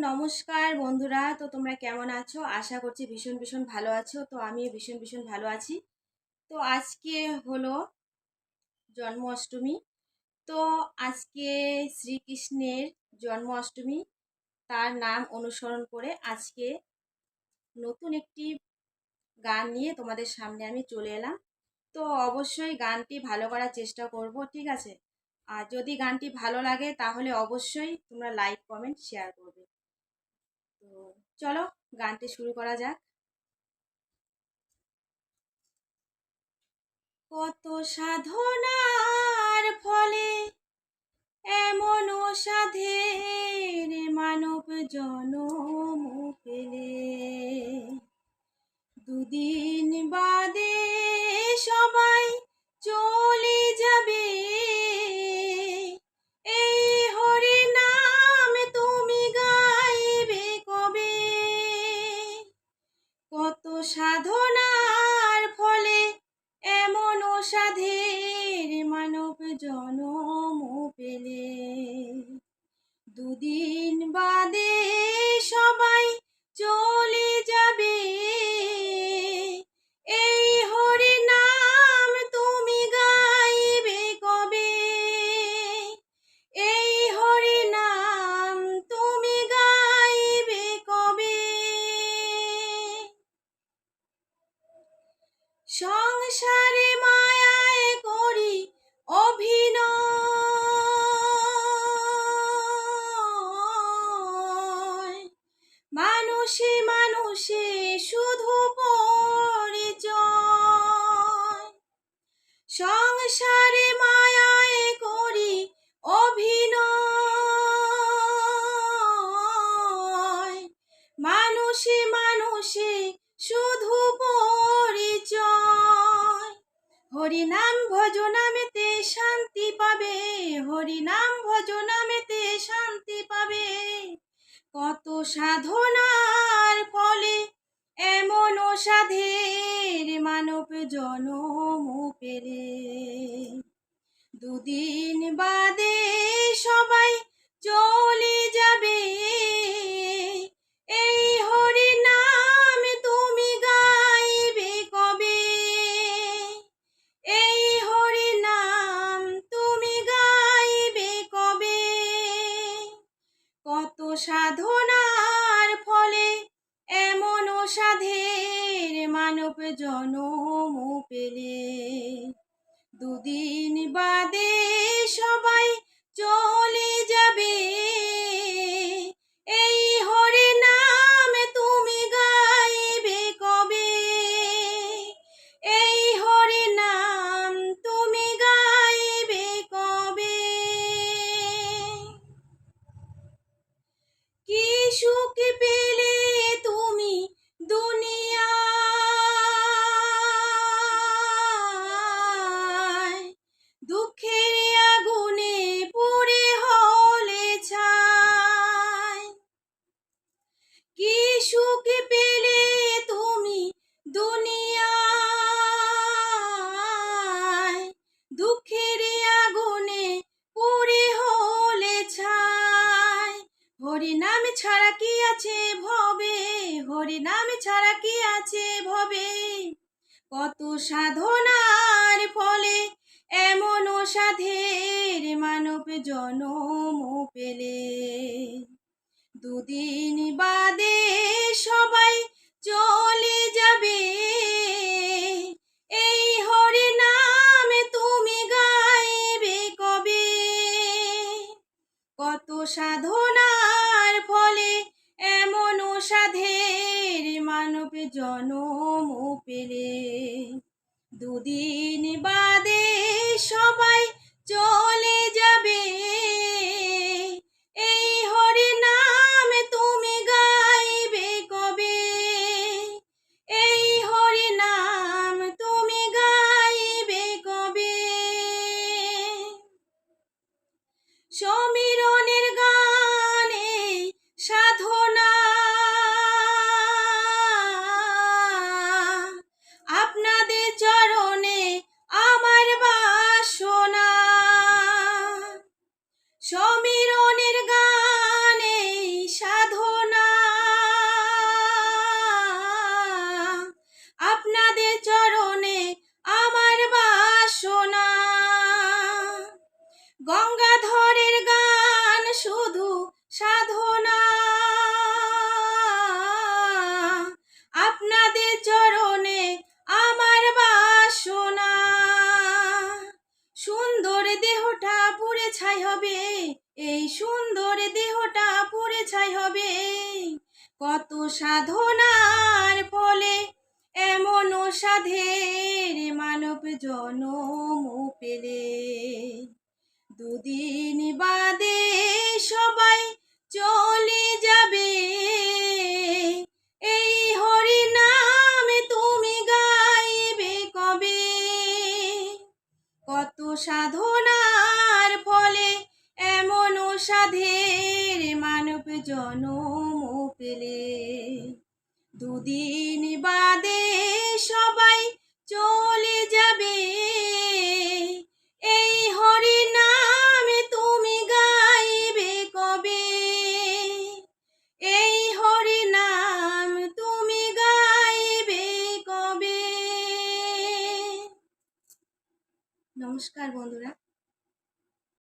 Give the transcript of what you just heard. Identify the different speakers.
Speaker 1: নমস্কার বন্ধুরা, তো তোমরা কেমন আছো? আশা করছি ভীষণ ভীষণ ভালো আছো, তো আমিও ভীষণ ভীষণ ভালো আছি। তো আজকে হলো জন্মাষ্টমী, তো আজকে শ্রীকৃষ্ণের জন্মাষ্টমী, তার নাম অনুসরণ করে আজকে নতুন একটি গান নিয়ে তোমাদের সামনে আমি চলে এলাম। তো অবশ্যই গানটি ভালো করার চেষ্টা করব, ঠিক আছে? আর যদি গানটি ভালো লাগে তাহলে অবশ্যই তোমরা লাইক, কমেন্ট, শেয়ার করবে। তো চলো, গানটি শুরু করা যাক। কত সাধনার ফলে এমন সাধের মানব জনম পেলে। দুদিন বাদে সবাই চলে সংসারে মায়ায় করি অভিনয়। মানুষে মানুষে শুধু পরিচয়। সংসারে মায়ায় করি অভিনয়। মানুষে মানুষে শুধু হরিনাম ভজনামেতে শান্তি পাবে, হরিনাম ভজনামেতে শান্তি পাবে। কত সাধনার ফলে এমন সাধের মানব জনম দুদিন সাধের মানব জনম পেলে। দুদিন বাদে সবাই চলে যাবে। এই হরি নাম তুমি গাইবে কবে? এই হরি নাম তুমি গাইবে কবে? কি সুখ দুঃখের আগুনে পুড়ে হলে ছাই। হরি নাম ছাড়া কি আছে ভবে? হরি নাম ছাড়া কি আছে ভবে? কত সাধনার ফলে এমন সাধের মানব জনম পেলে। দুদিন বাদে সবাই চলে কত সাধনার ফলে এমন সাধের মানব জনম পেলে। দুদিন বাদে সবাই দেহটা পুড়ে ছাই হবে। কত সাধনার ফলে এমন সাধের মানব জনম পেলে। দুদিন বাদে সবাই চলে যাবে। এই হরি নাম তুমি গাইবে কবে? কত এমন সাধের মানব জনম পেলে দুদিন বাদে সবাই চলে যাবে। এই হরি নাম তুমি গাইবে কবে? এই হরি নাম তুমি গাইবে কবে? নমস্কার বন্ধুরা।